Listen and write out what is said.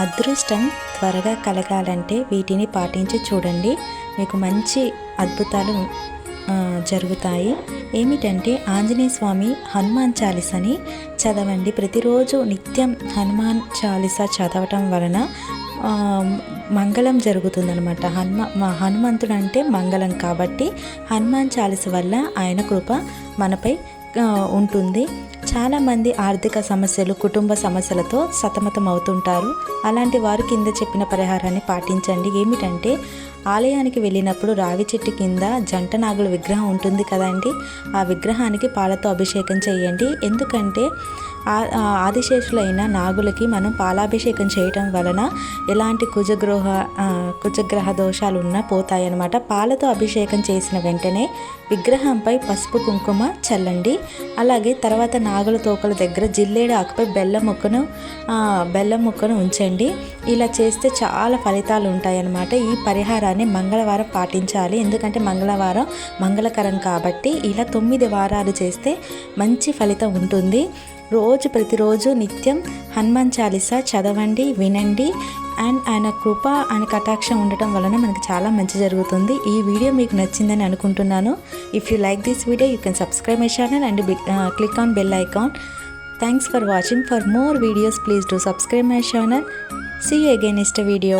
అదృష్టం త్వరగా కలగాలంటే వీటిని పాటించి చూడండి. మీకు మంచి అద్భుతాలు జరుగుతాయి. ఏమిటంటే ఆంజనేయ స్వామి హనుమాన్ చాలీసని చదవండి. ప్రతిరోజు నిత్యం హనుమాన్ చాలీస చదవటం వలన మంగళం జరుగుతుందనమాట హనుమ హనుమంతుడు అంటే మంగళం కాబట్టి హనుమాన్ చాలీస వల్ల ఆయన కృప మనపై ఉంటుంది. చాలామంది ఆర్థిక సమస్యలు కుటుంబ సమస్యలతో సతమతం అవుతుంటారు అలాంటి వారు కింద చెప్పిన పరిహారాన్ని పాటించండి. ఏమిటంటే ఆలయానికి వెళ్ళినప్పుడు రావి చెట్టు కింద జంట నాగుల విగ్రహం ఉంటుంది కదండి. ఆ విగ్రహానికి పాలతో అభిషేకం చేయండి. ఎందుకంటే ఆదిశేషులైన నాగులకి మనం పాలాభిషేకం చేయటం వలన ఎలాంటి కుజగ్రహ కుజగ్రహ దోషాలు ఉన్నా పోతాయన్నమాట. పాలతో అభిషేకం చేసిన వెంటనే విగ్రహంపై పసుపు కుంకుమ చల్లండి. అలాగే తర్వాత నాగుల తోకల దగ్గర జిల్లేడు ఆకుపై బెల్లం ముక్కను బెల్లం ముక్కను ఉంచండి. ఇలా చేస్తే చాలా ఫలితాలు ఉంటాయన్నమాట. ఈ పరిహారాన్ని మంగళవారం పాటించాలి. ఎందుకంటే మంగళవారం మంగళకరం కాబట్టి ఇలా తొమ్మిది వారాలు చేస్తే మంచి ఫలితం ఉంటుంది. రోజు ప్రతిరోజు నిత్యం హనుమాన్ చాలీసా చదవండి వినండి. అండ్ ఆయన కృప ఆయన కటాక్షం ఉండటం వలన మనకు చాలా మంచి జరుగుతుంది. ఈ వీడియో మీకు నచ్చిందని అనుకుంటున్నాను. If you like this video you can subscribe my channel and click on bell icon thanks for watching for more videos please do subscribe my channel see you again next video